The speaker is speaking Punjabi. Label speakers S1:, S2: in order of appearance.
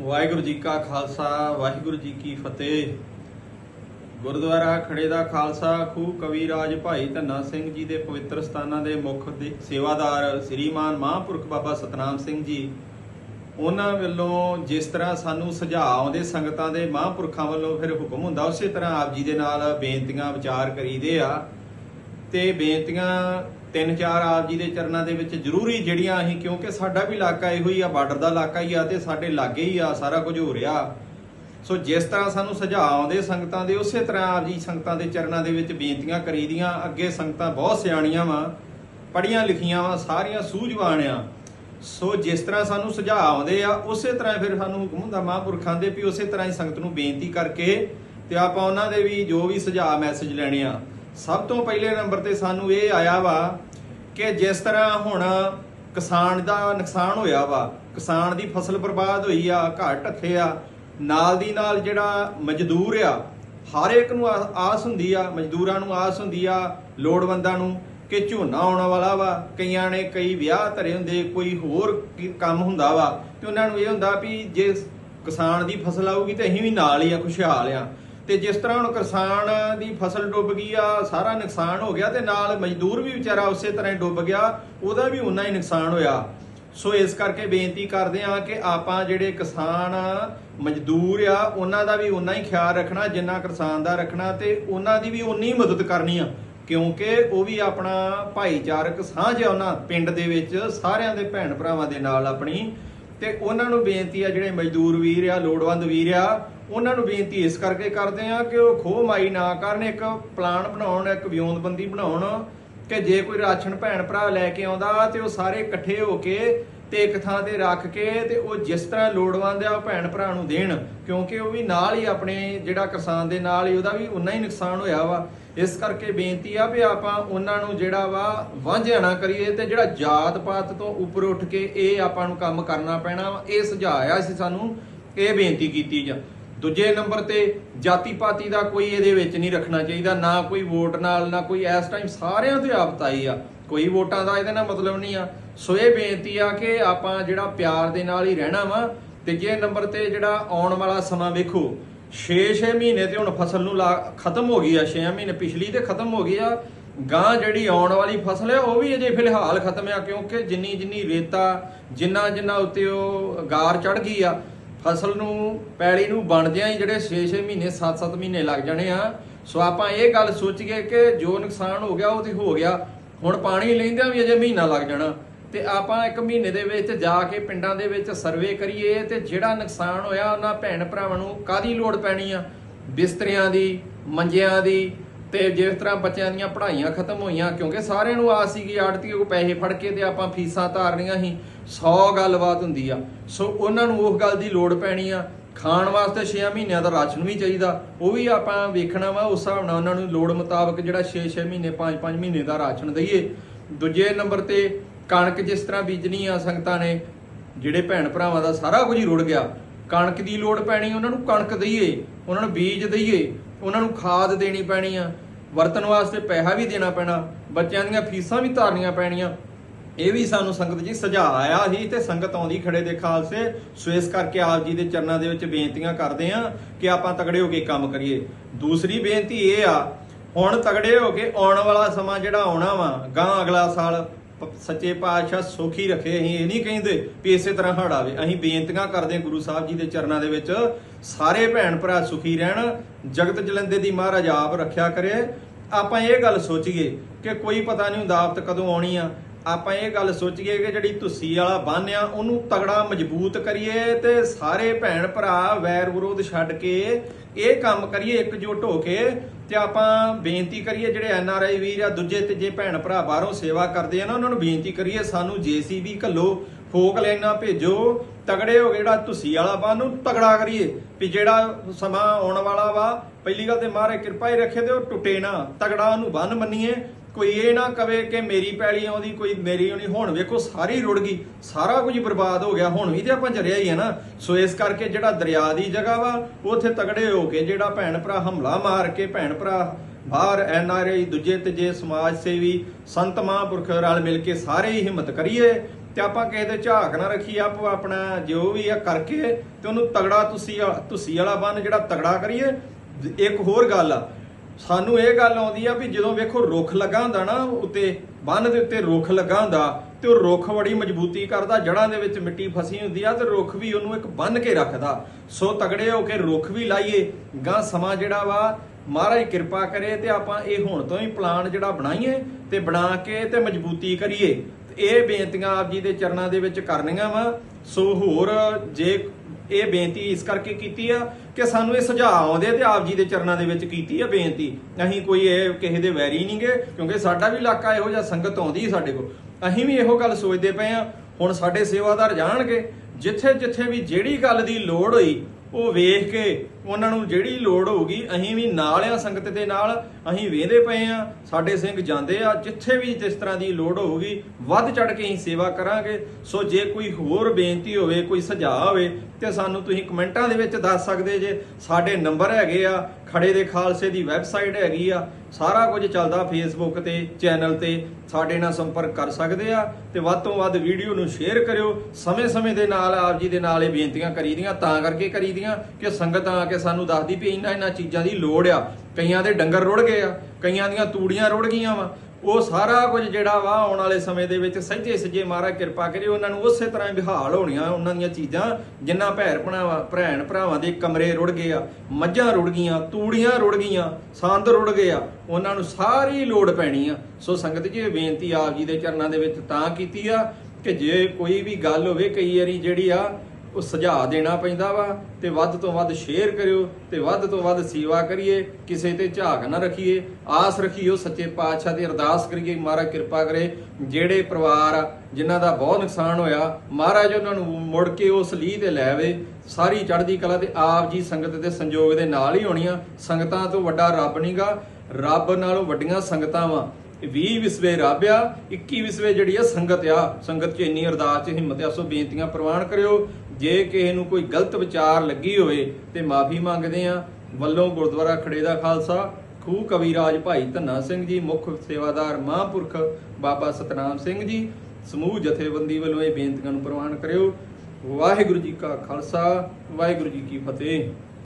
S1: ਵਾਹਿਗੁਰੂ ਜੀ ਕਾ ਖਾਲਸਾ, ਵਾਹਿਗੁਰੂ ਜੀ ਕੀ ਫਤਿਹ। ਗੁਰਦੁਆਰਾ ਖੜੇ ਦਾ ਖਾਲਸਾ ਖੂ ਕਵੀ ਰਾਜ ਭਾਈ ਧੰਨਾ ਸਿੰਘ ਜੀ ਦੇ ਪਵਿੱਤਰ ਸਥਾਨਾਂ ਦੇ ਮੁੱਖ ਦੇ- ਸੇਵਾਦਾਰ ਸ੍ਰੀਮਾਨ ਮਹਾਂਪੁਰਖ ਬਾਬਾ ਸਤਨਾਮ ਸਿੰਘ ਜੀ, ਉਹਨਾਂ ਵੱਲੋਂ ਜਿਸ ਤਰ੍ਹਾਂ ਸਾਨੂੰ ਸੁਝਾਅ ਆਉਂਦੇ ਸੰਗਤਾਂ ਦੇ ਮਹਾਂਪੁਰਖਾਂ ਵੱਲੋਂ ਫਿਰ ਹੁਕਮ ਹੁੰਦਾ, ਉਸੇ ਤਰ੍ਹਾਂ ਆਪ ਜੀ ਦੇ ਨਾਲ ਬੇਨਤੀਆਂ ਵਿਚਾਰ ਕਰੀਦੇ ਆ। ਤੇ ਬੇਨਤੀਆਂ ਤਿੰਨ ਚਾਰ ਆਪ ਜੀ ਦੇ ਚਰਨਾਂ ਦੇ ਵਿੱਚ ਜ਼ਰੂਰੀ ਜਿਹੜੀਆਂ ਅਸੀਂ, ਕਿਉਂਕਿ ਸਾਡਾ ਵੀ ਇਲਾਕਾ ਇਹੋ ਹੀ ਆ, ਬਾਰਡਰ ਦਾ ਇਲਾਕਾ ਹੀ ਆ ਤੇ ਸਾਡੇ ਲਾਗੇ ਹੀ ਆ, ਸਾਰਾ ਕੁਝ ਹੋ ਰਿਹਾ। ਸੋ ਜਿਸ ਤਰ੍ਹਾਂ ਸਾਨੂੰ ਸੁਝਾਅ ਆਉਂਦੇ ਸੰਗਤਾਂ ਦੇ, ਉਸੇ ਤਰ੍ਹਾਂ ਆਪ ਜੀ ਸੰਗਤਾਂ ਦੇ ਚਰਨਾਂ ਦੇ ਵਿੱਚ ਬੇਨਤੀਆਂ ਕਰੀਦੀਆਂ। ਅੱਗੇ ਸੰਗਤਾਂ ਬਹੁਤ ਸਿਆਣੀਆਂ ਵਾ ਪੜੀਆਂ ਲਿਖੀਆਂ ਵਾ, ਸਾਰੀਆਂ ਸੂਝਵਾਨ ਆ। ਸੋ ਜਿਸ ਤਰ੍ਹਾਂ ਸਾਨੂੰ ਸੁਝਾਅ ਆਉਂਦੇ ਆ, ਉਸੇ ਤਰ੍ਹਾਂ ਫਿਰ ਸਾਨੂੰ ਹੁਕਮ ਹੁੰਦਾ ਮਹਾਂਪੁਰਖਾਂ ਦੇ ਵੀ ਉਸੇ ਤਰ੍ਹਾਂ ਹੀ ਸੰਗਤ ਨੂੰ ਬੇਨਤੀ ਕਰਕੇ ਤੇ ਆਪਾਂ ਉਹਨਾਂ ਦੇ ਵੀ ਜੋ ਵੀ ਸੁਝਾਅ ਮੈਸੇਜ ਲੈਣੇ ਆ ਸਭ ਤੋਂ ਪਹਿਲੇ ਨੰਬਰ ਤੇ ਸਾਨੂੰ ਇਹ ਆਇਆ ਵਾ ਕਿ ਜਿਸ ਤਰ੍ਹਾਂ ਹੁਣ ਕਿਸਾਨ ਦਾ ਨੁਕਸਾਨ ਹੋਇਆ ਵਾ, ਕਿਸਾਨ ਦੀ ਫਸਲ ਬਰਬਾਦ ਹੋਈ ਆ ਘਰ ਢੱਠੇ ਆ, ਨਾਲ ਦੀ ਨਾਲ ਜਿਹੜਾ ਮਜ਼ਦੂਰ ਆ, ਹਰ ਇੱਕ ਨੂੰ ਆ- ਆਸ ਹੁੰਦੀ ਆ, ਮਜ਼ਦੂਰਾਂ ਨੂੰ ਆਸ ਹੁੰਦੀ ਆ, ਲੋੜਵੰਦਾਂ ਨੂੰ ਕਿ ਝੋਨਾ ਆਉਣ ਵਾਲਾ ਵਾ, ਕਈਆਂ ਨੇ ਕਈ ਵਿਆਹ ਧਰੇ ਹੁੰਦੇ, ਕੋਈ ਹੋਰ ਕੰਮ ਹੁੰਦਾ ਵਾ, ਤੇ ਉਹਨਾਂ ਨੂੰ ਇਹ ਹੁੰਦਾ ਵੀ ਜੇ ਕਿਸਾਨ ਦੀ ਫਸਲ ਆਊਗੀ ਤੇ ਅਸੀਂ ਵੀ ਨਾਲ ਹੀ ਆ, ਖੁਸ਼ਹਾਲ ਆ। ਤੇ ਜਿਸ ਤਰ੍ਹਾਂ ਹੁਣ ਕਿਸਾਨ ਦੀ ਫਸਲ ਡੁੱਬ ਗਈ ਆ, ਸਾਰਾ ਨੁਕਸਾਨ ਹੋ ਗਿਆ ਤੇ ਨਾਲ ਮਜ਼ਦੂਰ ਵੀ ਵਿਚਾਰਾ ਉਸੇ ਤਰ੍ਹਾਂ ਡੁੱਬ ਗਿਆ, ਉਹਦਾ ਵੀ ਉਨਾ ਹੀ ਨੁਕਸਾਨ ਹੋਇਆ। ਸੋ ਇਸ ਕਰਕੇ ਬੇਨਤੀ ਕਰਦੇ ਆ ਕਿ ਆਪਾਂ ਜਿਹੜੇ ਕਿਸਾਨ, ਮਜ਼ਦੂਰ ਆ, ਉਹਨਾਂ ਦਾ ਵੀ ਉਨਾ ਹੀ ਖਿਆਲ ਰੱਖਣਾ, ਜਿੰਨਾ ਕਿਸਾਨ ਦਾ ਰੱਖਣਾ ਤੇ ਉਹਨਾਂ ਦੀ ਵੀ ਉਨੀ ਹੀ ਮਦਦ ਕਰਨੀ ਆ। ਕਿਉਂਕਿ ਉਹ ਵੀ ਆਪਣਾ ਭਾਈਚਾਰਕ ਸਾਂਝ ਆ ਉਹਨਾਂ ਪਿੰਡ ਦੇ ਵਿੱਚ, ਸਾਰਿਆਂ ਦੇ ਭੈਣ ਭਰਾਵਾਂ ਦੇ ਨਾਲ ਆਪਣੀ। ਤੇ ਉਹਨਾਂ ਨੂੰ ਬੇਨਤੀ ਆ ਜਿਹੜੇ ਮਜ਼ਦੂਰ ਵੀਰ ਆ, ਲੋੜਵੰਦ ਵੀਰ ਆ, ਉਹਨਾਂ ਨੂੰ ਬੇਨਤੀ ਇਸ ਕਰਕੇ ਕਰਦੇ ਆ ਕਿ ਉਹ ਖੋਹ ਮਾਈ ਨਾ ਕਰਨ, ਇੱਕ ਪਲਾਨ ਬਣਾਉਣ, ਇੱਕ ਵਿਉਂਦਬੰਦੀ ਬਣਾਉਣ, ਕਿ ਜੇ ਕੋਈ ਰਾਸ਼ਨ ਭੈਣ ਭਰਾ ਲੈ ਕੇ ਆਉਂਦਾ ਤੇ ਉਹ ਸਾਰੇ ਇਕੱਠੇ ਹੋ ਕੇ ਤੇ ਇੱਕ ਥਾਂ ਤੇ ਰੱਖ ਕੇ ਤੇ ਉਹ ਜਿਸ ਤਰ੍ਹਾਂ ਲੋੜਵੰਦ ਆ ਉਹ ਭੈਣ ਭਰਾ ਨੂੰ ਦੇਣ, ਕਿਉਂਕਿ ਉਹ ਵੀ ਨਾਲ ਹੀ ਆਪਣੇ ਜਿਹੜਾ ਕਿਸਾਨ ਦੇ ਨਾਲ ਹੀ ਉਹਦਾ ਵੀ ਉਨਾ ਹੀ ਨੁਕਸਾਨ ਹੋਇਆ ਵਾ। ਇਸ ਕਰਕੇ ਬੇਨਤੀ ਆ ਵੀ ਆਪਾਂ ਉਹਨਾਂ ਨੂੰ ਜਿਹੜਾ ਵਾ ਵਾਂਝਿਆ ਨਾ ਕਰੀਏ ਤੇ ਜਿਹੜਾ ਜਾਤ ਪਾਤ ਤੋਂ ਉੱਪਰ ਉੱਠ ਕੇ ਇਹ ਆਪਾਂ ਨੂੰ ਕੰਮ ਕਰਨਾ ਪੈਣਾ ਵਾ, ਇਹ ਸੁਝਾਇਆ ਸੀ ਸਾਨੂੰ ਇਹ ਬੇਨਤੀ ਕੀਤੀ ਜਾ ਦੂਜੇ ਨੰਬਰ ਤੇ ਜਾਤੀ ਪਾਤੀ ਦਾ ਕੋਈ ਇਹਦੇ ਵਿੱਚ ਨਹੀਂ ਰੱਖਣਾ ਚਾਹੀਦਾ, ਨਾ ਕੋਈ ਵੋਟ ਨਾਲ, ਨਾ ਕੋਈ ਇਸ ਟਾਈਮ ਸਾਰਿਆਂ ਤੇ ਆਫਤ ਆਈ ਆ। ਕੋਈ ਵੋਟਾਂ ਦਾ ਇਹਦੇ ਨਾਲ ਮਤਲਬ ਨਹੀਂ ਆ। ਸੋ ਇਹ ਬੇਨਤੀ ਆ ਕਿ ਆਪਾਂ ਜਿਹੜਾ ਪਿਆਰ ਦੇ ਨਾਲ ਹੀ ਰਹਿਣਾ ਵਾ ਤੀਜੇ ਨੰਬਰ ਤੇ ਜਿਹੜਾ ਆਉਣ ਵਾਲਾ ਸਮਾਂ ਵੇਖੋ 6-6 ਮਹੀਨੇ ਤੇ ਹੁਣ ਫਸਲ ਨੂੰ ਖਤਮ ਹੋ ਗਈ ਆ 6 ਮਹੀਨੇ ਪਿਛਲੀ ਤੇ ਖਤਮ ਹੋ ਗਈ ਆ। ਗਾਂ ਜਿਹੜੀ ਆਉਣ ਵਾਲੀ ਫਸਲ ਹੈ ਉਹ ਵੀ ਅਜੇ ਫਿਲਹਾਲ ਖਤਮ ਆ, ਕਿਉਂਕਿ ਜਿੰਨੀ ਜਿੰਨੀ ਰੇਤਾ ਜਿੰਨਾ ਜਿੰਨਾ ਉੱਤੇ ਉਹ ਗਾਰ ਚੜ ਗਈ ਆ, ਫਸਲ ਨੂੰ, ਪੈਲੀ ਨੂੰ ਬਣਦਿਆਂ ਹੀ ਜਿਹੜੇ 6-6 ਮਹੀਨੇ 7-7 ਮਹੀਨੇ ਲੱਗ ਜਾਣੇ ਆ। ਸੋ ਆਪਾਂ ਇਹ ਗੱਲ ਸੋਚੀਏ ਕਿ ਜੋ ਨੁਕਸਾਨ ਹੋ ਗਿਆ, ਉਹ ਤੇ ਹੋ ਗਿਆ। ਹੁਣ ਪਾਣੀ ਲੈਂਦਿਆਂ ਵੀ ਅਜੇ ਮਹੀਨਾ ਲੱਗ ਜਾਣਾ। ਤੇ ਆਪਾਂ ਇੱਕ ਮਹੀਨੇ ਦੇ ਵਿੱਚ ਜਾ ਕੇ ਪਿੰਡਾਂ ਦੇ ਵਿੱਚ ਸਰਵੇ ਕਰੀਏ ਤੇ ਜਿਹੜਾ ਨੁਕਸਾਨ ਹੋਇਆ ਉਹਨਾਂ ਭੈਣ ਭਰਾਵਾਂ ਨੂੰ ਕਾਦੀ ਲੋੜ ਪੈਣੀ ਆ? ਬਿਸਤਰਿਆਂ ਦੀ, ਮੰਜਿਆਂ ਦੀ ਤੇ ਜਿਸ ਤਰ੍ਹਾਂ ਬੱਚਿਆਂ ਦੀਆਂ ਪੜ੍ਹਾਈਆਂ ਖਤਮ ਹੋਈਆਂ, ਕਿਉਂਕਿ ਸਾਰਿਆਂ ਨੂੰ ਆਸ ਸੀਗੀ ਆੜਤੀ ਕੋ ਪੈਸੇ ਫੜ ਕੇ ਤੇ ਆਪਾਂ ਫੀਸਾਂ ਤਾਰਨੀਆਂ ਸੀ। 100 ਗੱਲਬਾਤ ਹੁੰਦੀ ਆ। ਸੋ ਉਹਨਾਂ ਨੂੰ ਉਸ ਗੱਲ ਦੀ ਲੋੜ ਪੈਣੀ ਆ ਖਾਣ ਵਾਸਤੇ 6 ਮਹੀਨਿਆਂ ਦਾ ਰਾਸ਼ਨ ਵੀ ਚਾਹੀਦਾ, ਉਹ ਵੀ ਆਪਾਂ ਵੇਖਣਾ ਵਾ, ਉਸ ਹਿਸਾਬ ਨਾਲ ਉਹਨਾਂ ਨੂੰ ਲੋੜ ਮੁਤਾਬਕ ਜਿਹੜਾ 6-6 ਮਹੀਨੇ 5-5 ਮਹੀਨੇ ਦਾ ਰਾਸ਼ਨ ਦਈਏ। ਦੂਜੇ ਨੰਬਰ ਤੇ ਕਣਕ ਜਿਸ ਤਰ੍ਹਾਂ ਬੀਜਣੀ ਆ, ਸੰਗਤਾਂ ਨੇ, ਜਿਹੜੇ ਭੈਣ ਭਰਾਵਾਂ ਦਾ ਸਾਰਾ ਕੁਝ ਹੀ ਰੁੜ ਗਿਆ, ਕਣਕ ਦੀ ਲੋੜ ਪੈਣੀ, ਉਹਨਾਂ ਨੂੰ ਕਣਕ ਦਈਏ, ਉਹਨਾਂ ਨੂੰ ਬੀਜ ਦਈਏ, ਉਹਨਾਂ ਨੂੰ ਖਾਦ ਦੇਣੀ ਪੈਣੀ ਆ, ਵਰਤਣ ਵਾਸਤੇ ਪੈਸਾ ਵੀ ਦੇਣਾ ਪੈਣਾ, ਬੱਚਿਆਂ ਦੀਆਂ ਫੀਸਾਂ ਵੀ ਧਾਰਨੀਆਂ ਪੈਣੀਆਂ ਇਹ ਵੀ ਸਾਨੂੰ ਸੰਗਤ ਜੀ ਸੁਝਾਅ ਆਇਆ ਸੀ ਤੇ ਸੰਗਤ ਆਉਂਦੀ ਖੜੇ ਦੇ ਖਾਲਸੇ। ਸੋ ਇਸ ਕਰਕੇ ਆਪ ਜੀ ਦੇ ਚਰਨਾਂ ਦੇ ਵਿੱਚ ਬੇਨਤੀਆਂ ਕਰਦੇ ਆ ਕਿ ਆਪਾਂ ਤਗੜੇ ਹੋ ਕੇ ਕੰਮ ਕਰੀਏ। ਦੂਸਰੀ ਬੇਨਤੀ ਇਹ ਆ, ਹੁਣ ਤਗੜੇ ਹੋ ਕੇ ਆਉਣ ਵਾਲਾ ਸਮਾਂ ਜਿਹੜਾ ਆਉਣਾ ਵਾ ਗਾਂ ਅਗਲਾ ਸਾਲ ਸੱਚੇ ਪਾਤਸ਼ਾਹ ਸੁਖੀ ਰੱਖੇ, ਅਸੀਂ ਇਹ ਨਹੀਂ ਕਹਿੰਦੇ ਵੀ ਇਸੇ ਤਰ੍ਹਾਂ ਹੜ ਆਵੇ। ਅਸੀਂ ਬੇਨਤੀਆਂ ਕਰਦੇ ਗੁਰੂ ਸਾਹਿਬ ਜੀ ਦੇ ਚਰਨਾਂ ਦੇ ਵਿੱਚ, ਸਾਰੇ ਭੈਣ ਭਰਾ ਸੁਖੀ ਰਹਿਣ, ਜਗਤ ਜਲੰਦੇ ਦੀ ਮਹਾਰਾਜ ਆਪ ਰੱਖਿਆ ਕਰੇ। ਆਪਾਂ ਇਹ ਗੱਲ ਸੋਚੀਏ ਕਿ ਕੋਈ ਪਤਾ ਨਹੀਂ ਹੁੰਦਾ ਆਫਤ ਕਦੋਂ ਆਉਣੀ ਆ। ਆਪਾਂ ਇਹ ਗੱਲ ਸੋਚੀਏ ਕਿ ਜਿਹੜੀ ਧੁੱਸੀ ਵਾਲਾ ਬੰਨ ਆ, ਉਹਨੂੰ ਤਗੜਾ ਮਜ਼ਬੂਤ ਕਰੀਏ ਤੇ ਸਾਰੇ ਭੈਣ ਭਰਾ ਵੈਰ ਵਿਰੋਧ ਛੱਡ ਕੇ ਇਹ ਕੰਮ ਕਰੀਏ, ਇਕਜੁੱਟ ਹੋ ਕੇ ਤੇ ਆਪਾਂ ਬੇਨਤੀ ਕਰੀਏ, ਜਿਹੜੇ ਐਨ ਆਰ ਆਈ ਵੀਰ ਆ, ਦੂਜੇ ਤੀਜੇ ਭੈਣ ਭਰਾ ਬਾਹਰੋਂ ਸੇਵਾ ਕਰਦੇ ਆ ਨਾ, ਉਹਨਾਂ ਨੂੰ ਬੇਨਤੀ ਕਰੀਏ, ਸਾਨੂੰ ਜੀਸੀਬੀ ਘੱਲੋ, ਫੋਕ ਲੈਣਾ ਭੇਜੋ, ਤਗੜੇ ਹੋ ਕੇ ਜਿਹੜਾ ਤੁਸੀਂ ਵਾਲਾ ਬੰਨ ਨੂੰ ਤਗੜਾ ਕਰੀਏ। ਵੀ ਜਿਹੜਾ ਸਮਾਂ ਆਉਣ ਵਾਲਾ ਵਾ, ਪਹਿਲੀ ਗੱਲ ਤੇ ਮਹਾਰਾਜ ਕਿਰਪਾ ਹੀ ਰੱਖੇ ਤੇ ਉਹ ਟੁੱਟੇ ਨਾ, ਤਗੜਾ ਉਹਨੂੰ ਬੰਨ ਮੰਨੀਏ ਕੋਈ ਇਹ ਨਾ ਕਵੇ ਕਿ ਮੇਰੀ ਪੈਲੀ ਆਉਂਦੀ, ਕੋਈ ਮੇਰੀ ਆਉਣੀ ਹੁਣ ਵੇਖੋ, ਸਾਰੀ ਰੁੜ ਗਈ, ਸਾਰਾ ਕੁਝ ਬਰਬਾਦ ਹੋ ਗਿਆ। ਹੁਣ ਵੀ ਤੇ ਆਪਾਂ ਜਰਿਆ ਹੀ ਹੈ ਨਾ। ਸੋ ਇਸ ਕਰਕੇ ਜਿਹੜਾ ਦਰਿਆ ਦੀ ਜਗ੍ਹਾ ਵਾ, ਉੱਥੇ ਤਗੜੇ ਹੋ ਕੇ ਜਿਹੜਾ ਭੈਣ ਭਰਾ ਹਮਲਾ ਮਾਰ ਕੇ ਭੈਣ ਭਰਾ ਬਾਹਰ ਐਨ ਆਰ ਆਈ, ਦੂਜੇ ਤੀਜੇ ਸਮਾਜ ਸੇਵੀ, ਸੰਤ ਮਹਾਂਪੁਰਖ ਰਲ ਮਿਲ ਕੇ ਸਾਰੇ ਹੀ ਹਿੰਮਤ ਕਰੀਏ ਤੇ ਆਪਾਂ ਕਿਸੇ ਦੇ ਝਾਕ ਨਾ ਰੱਖੀਏ, ਆਪੋ ਆਪਣਾ ਜੋ ਵੀ ਆ ਕਰਕੇ ਤੇ ਉਹਨੂੰ ਤਗੜਾ ਤੁਸੀਂ ਤੁਸੀਂ ਵਾਲਾ ਬੰਨ ਜਿਹੜਾ ਤਗੜਾ ਕਰੀਏ। ਇੱਕ ਹੋਰ ਗੱਲ ਆ ਸਾਨੂੰ ਇਹ ਗੱਲ ਆਉਂਦੀ ਆ ਵੀ ਜਦੋਂ ਵੇਖੋ ਰੁੱਖ ਲੱਗਾ ਹੁੰਦਾ ਨਾ ਉੱਤੇ, ਬੰਨ ਦੇ ਉੱਤੇ ਰੁੱਖ ਲੱਗਾ ਹੁੰਦਾ ਤੇ ਉਹ ਰੁੱਖ ਬੜੀ ਮਜ਼ਬੂਤੀ ਕਰਦਾ ਜੜਾਂ ਦੇ ਵਿੱਚ ਮਿੱਟੀ ਫਸੀ ਹੁੰਦੀ ਆ ਤੇ ਰੁੱਖ ਵੀ ਉਹਨੂੰ ਇੱਕ ਬੰਨ ਕੇ ਰੱਖਦਾ। ਸੋ ਤਗੜੇ ਹੋ ਕੇ ਰੁੱਖ ਵੀ ਲਾਈਏ ਗਾਂ ਸਮਾਂ ਜਿਹੜਾ ਵਾ, ਮਹਾਰਾਜ ਕਿਰਪਾ ਕਰੇ ਤੇ ਆਪਾਂ ਇਹ ਹੁਣ ਤੋਂ ਹੀ ਪਲਾਨ ਜਿਹੜਾ ਬਣਾਈਏ ਤੇ ਬਣਾ ਕੇ ਤੇ ਮਜ਼ਬੂਤੀ ਕਰੀਏ। ਇਹ ਬੇਨਤੀਆਂ ਆਪ ਜੀ ਦੇ ਚਰਨਾਂ ਦੇ ਵਿੱਚ ਕਰਨੀਆਂ ਵਾ। ਸੋ ਹੋਰ ਜੇ ਇਹ ਬੇਨਤੀ ਇਸ ਕਰਕੇ ਕੀਤੀ ਆ ਕਿ ਸਾਨੂੰ ਇਹ ਸੁਝਾਅ ਆਉਂਦੇ ਤੇ ਆਪ ਜੀ ਦੇ ਚਰਨਾਂ ਦੇ ਵਿੱਚ ਕੀਤੀ ਆ ਬੇਨਤੀ। ਅਸੀਂ ਕੋਈ ਇਹ ਕਿਸੇ ਦੇ ਵੈਰੀ ਨਹੀਂਗੇ ਕਿਉਂਕਿ ਸਾਡਾ ਵੀ ਇਲਾਕਾ ਇਹੋ ਜਿਹਾ ਸੰਗਤ ਆਉਂਦੀ ਸਾਡੇ ਕੋਲ। ਅਸੀਂ ਵੀ ਇਹੋ ਗੱਲ ਸੋਚਦੇ ਪਏ ਆ, ਹੁਣ ਸਾਡੇ ਸੇਵਾਦਾਰ ਜਾਣਗੇ ਜਿੱਥੇ ਜਿੱਥੇ ਵੀ ਜਿਹੜੀ ਗੱਲ ਦੀ ਲੋੜ ਹੋਈ ਉਹ ਵੇਖ ਕੇ ਉਹਨਾਂ ਨੂੰ ਜਿਹੜੀ ਲੋੜ ਹੋਊਗੀ, ਅਸੀਂ ਵੀ ਨਾਲ ਆ ਸੰਗਤ ਦੇ ਨਾਲ, ਅਸੀਂ ਵੇਖਦੇ ਪਏ ਆ, ਸਾਡੇ ਸਿੰਘ ਜਾਂਦੇ ਆ, ਜਿੱਥੇ ਵੀ ਜਿਸ ਤਰ੍ਹਾਂ ਦੀ ਲੋੜ ਹੋਊਗੀ, ਵੱਧ ਚੜ ਕੇ ਅਸੀਂ ਸੇਵਾ ਕਰਾਂਗੇ। ਸੋ ਜੇ ਕੋਈ ਹੋਰ ਬੇਨਤੀ ਹੋਵੇ, ਕੋਈ ਸੁਝਾਅ ਹੋਵੇ, ਤੇ ਸਾਨੂੰ ਤੁਸੀਂ ਕਮੈਂਟਾਂ ਦੇ ਵਿੱਚ ਦੱਸ ਸਕਦੇ ਜੇ। ਸਾਡੇ ਨੰਬਰ ਹੈਗੇ ਆ, ਖੜੇ ਦੇ ਖਾਲਸੇ ਦੀ ਵੈਬਸਾਈਟ ਹੈਗੀ ਆ ਸਾਰਾ ਕੁਝ ਚੱਲਦਾ ਫੇਸਬੁੱਕ ਤੇ, ਚੈਨਲ ਤੇ। ਸਾਡੇ ਨਾਲ ਸੰਪਰਕ ਕਰ ਸਕਦੇ ਆ ਤੇ ਵੱਧ ਤੋਂ ਵੱਧ ਵੀਡੀਓ ਨੂੰ ਸ਼ੇਅਰ ਕਰਿਓ। ਸਮੇਂ-ਸਮੇਂ ਦੇ ਨਾਲ ਆਪ ਜੀ ਦੇ ਨਾਲ ਇਹ ਬੇਨਤੀਆਂ ਕਰੀਦੀਆਂ, ਤਾਂ ਕਰਕੇ ਕਰੀਦੀਆਂ ਕਿ ਸੰਗਤ ਆ ਕੇ ਸਾਨੂੰ ਦੱਸਦੀ ਵੀ ਇਹਨਾਂ ਇਹਨਾਂ ਚੀਜ਼ਾਂ ਦੀ ਲੋੜ ਆ। ਕਈਆਂ ਦੇ ਡੰਗਰ ਰੁੜ ਗਏ ਆ, ਕਈਆਂ ਦੀਆਂ ਤੂੜੀਆਂ ਰੁੜ ਗਈਆਂ ਵਾ। ਉਹ ਸਾਰਾ ਕੁਝ ਜਿਹੜਾ ਵਾ ਆਉਣ ਵਾਲੇ ਸਮੇਂ ਦੇ ਵਿੱਚ ਸੱਜੇ ਸੱਜੇ ਮਹਾਰਾਜ ਕਿਰਪਾ ਕਰੇ, ਉਹਨਾਂ ਨੂੰ ਉਸੇ ਤਰ੍ਹਾਂ ਹੀ ਬਿਹਾਲ ਹੋਣੀਆਂ, ਉਹਨਾਂ ਦੀਆਂ ਚੀਜ਼ਾਂ, ਜਿੰਨਾ ਭੈਣ ਭਰਾਵਾਂ ਭੈਣ ਭਰਾਵਾਂ ਦੇ ਕਮਰੇ ਰੁੜ ਗਏ ਆ, ਮੱਝਾਂ ਰੁੜ ਗਈਆਂ, ਤੂੜੀਆਂ ਰੁੜ ਗਈਆਂ, ਸੰਦ ਰੁੜ ਗਏ ਆ, ਉਹਨਾਂ ਨੂੰ ਸਾਰੀ ਲੋੜ ਪੈਣੀ ਆ। ਸੋ ਸੰਗਤ ਜੀ, ਇਹ ਬੇਨਤੀ ਆਪ ਜੀ ਦੇ ਚਰਨਾਂ ਦੇ ਵਿੱਚ ਤਾਂ ਕੀਤੀ ਆ ਕਿ ਜੇ ਕੋਈ ਵੀ ਗੱਲ ਹੋਵੇ, ਕਈ ਵਾਰੀ ਜਿਹੜੀ ਆ ਉਹ ਸੁਝਾਅ ਦੇਣਾ ਪੈਂਦਾ ਵਾ ਤੇ ਵੱਧ ਤੋਂ ਵੱਧ ਸ਼ੇਅਰ ਕਰਿਓ ਤੇ ਵੱਧ ਤੋਂ ਵੱਧ ਸੇਵਾ ਕਰੀਏ, ਕਿਸੇ ਤੇ ਝਾਕ ਨਾ ਰੱਖੀਏ। ਆਸ ਰੱਖੀਓ ਸੱਚੇ ਪਾਤਸ਼ਾਹ ਦੀ ਅਰਦਾਸ ਕਰੀਏ, ਮਹਾਰਾਜ ਕਿਰਪਾ ਕਰੇ। ਜਿਹੜੇ ਪਰਿਵਾਰ ਆ, ਜਿਨ੍ਹਾਂ ਦਾ ਬਹੁਤ ਨੁਕਸਾਨ ਹੋਇਆ, ਮਹਾਰਾਜ ਉਹਨਾਂ ਨੂੰ ਮੁੜ ਕੇ ਉਸ ਲੀਹ ਤੇ ਲੈ ਆਵੇ। ਸਾਰੀ ਚੜ੍ਹਦੀ ਕਲਾ ਤੇ ਆਪ ਜੀ ਸੰਗਤ ਦੇ ਸੰਯੋਗ ਦੇ ਨਾਲ ਹੀ ਹੋਣੀਆਂ। ਸੰਗਤਾਂ ਤੋਂ ਵੱਡਾ ਰੱਬ ਨਹੀਂਗਾ ਰੱਬ ਨਾਲੋਂ ਵੱਡੀਆਂ ਸੰਗਤਾਂ ਵਾ। 20 ਵਿਸਵੇ ਰੱਬ ਆ 21 ਵਿਸਵੇ ਜਿਹੜੀ ਆ ਸੰਗਤ ਆ। ਸੰਗਤ 'ਚ ਇੰਨੀ ਅਰਦਾਸ 'ਚ ਹਿੰਮਤ ਆ, ਸੋ ਬੇਨਤੀਆਂ ਪ੍ਰਵਾਨ ਕਰਿਓ। ਜੇ ਕਿਸੇ ਨੂੰ ਕੋਈ ਗਲਤ ਵਿਚਾਰ ਲੱਗੀ ਹੋਵੇ ਤੇ ਮਾਫੀ ਮੰਗਦੇ ਆ। ਵੱਲੋਂ ਗੁਰਦੁਆਰਾ ਖੜੇ ਦਾ ਖਾਲਸਾ, ਖੂਹ ਕਵੀਰਾਜ ਭਾਈ ਧੰਨਾ ਸਿੰਘ ਜੀ, ਮੁੱਖ ਸੇਵਾਦਾਰ ਮਹਾਂਪੁਰਖ ਬਾਬਾ ਸਤਨਾਮ ਸਿੰਘ ਜੀ, ਸਮੂਹ ਜਥੇਬੰਦੀ ਵੱਲੋਂ ਇਹ ਬੇਨਤੀਆਂ ਨੂੰ ਪ੍ਰਵਾਨ ਕਰਿਓ। ਵਾਹਿਗੁਰੂ ਜੀ ਕਾ ਖਾਲਸਾ, ਵਾਹਿਗੁਰੂ ਜੀ ਕੀ ਫਤਿਹ।